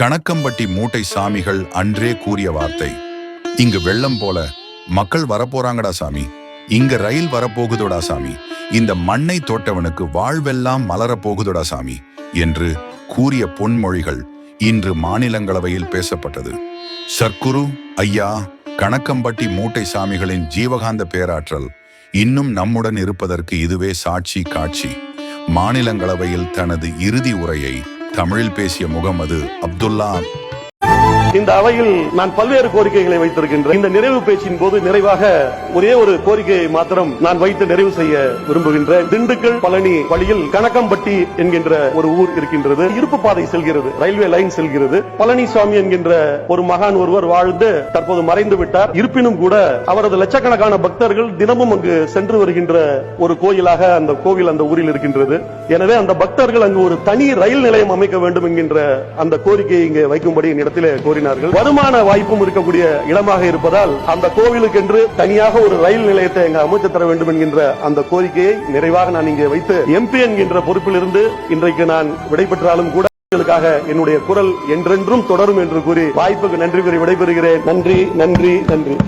கணக்கம்பட்டி மூட்டை சாமிகள் அன்றே கூறிய வார்த்தை. இங்கு வெள்ளம் போல மக்கள் வரப்போறாங்கடா சாமி. இங்க ரயில் வரப்போகுதுடா சாமி. இந்த மண்ணை தோட்டவனுக்கு வாழ்வெல்லாம் மலரப்போகுதுடா சாமி என்று கூறிய பொன்மொழிகள் இன்று மாநிலங்களவையில் பேசப்பட்டது. சர்க்குரு ஐயா கணக்கம்பட்டி மூட்டை சாமிகளின் ஜீவகாந்த பேராற்றல் இன்னும் நம்முடன் இருப்பதற்கு இதுவே சாட்சி காட்சி. மாநிலங்களவையில் தனது இறுதி உரையை தமிழில் பேசிய முகமது அப்துல்லா இந்த அவையில் நான் பல்வேறு கோரிக்கைகளை வைத்திருக்கின்றேன். இந்த நிறைவு பேச்சின் போது நிறைவாக ஒரே ஒரு கோரிக்கையை மாத்திரம் நான் வைத்து நிறைவு செய்ய விரும்புகின்றேன். திண்டுக்கல் பழனி வழியில் கணக்கம்பட்டி என்கின்ற ஒரு ஊர் இருக்கின்றது. இருப்பு பாதை செல்கிறது. ரயில்வே லைன் செல்கிறது. பழனிசாமி என்கின்ற ஒரு மகான் ஒருவர் வாழ்ந்து தற்போது மறைந்து விட்டார். இருப்பினும் கூட அவரது லட்சக்கணக்கான பக்தர்கள் தினமும் அங்கு சென்று வருகின்ற ஒரு கோயிலாக அந்த கோவில் அந்த ஊரில் இருக்கின்றது. எனவே அந்த பக்தர்கள் அங்கு ஒரு தனி ரயில் நிலையம் அமைக்க வேண்டும் என்கின்ற அந்த கோரிக்கையை இங்கே வைக்கும்படி என்னிடத்திலே கோரினார்கள் வருமான வாய்ப்பும் இருக்கக்கூடிய இடமாக இருப்பதால் அந்த கோவிலுக்கு என்று தனியாக ஒரு ரயில் நிலையத்தை எங்க அமைத்து தர வேண்டும் என்கின்ற அந்த கோரிக்கையை நிறைவாக நான் இங்கே வைத்து எம்பி என்கின்ற பொறுப்பிலிருந்து இன்றைக்கு நான் விடைபெற்றாலும் கூட என்னுடைய குரல் என்றென்றும் தொடரும் என்று கூறி வாய்ப்புக்கு நன்றி கூறி விடைபெறுகிறேன். நன்றி நன்றி நன்றி.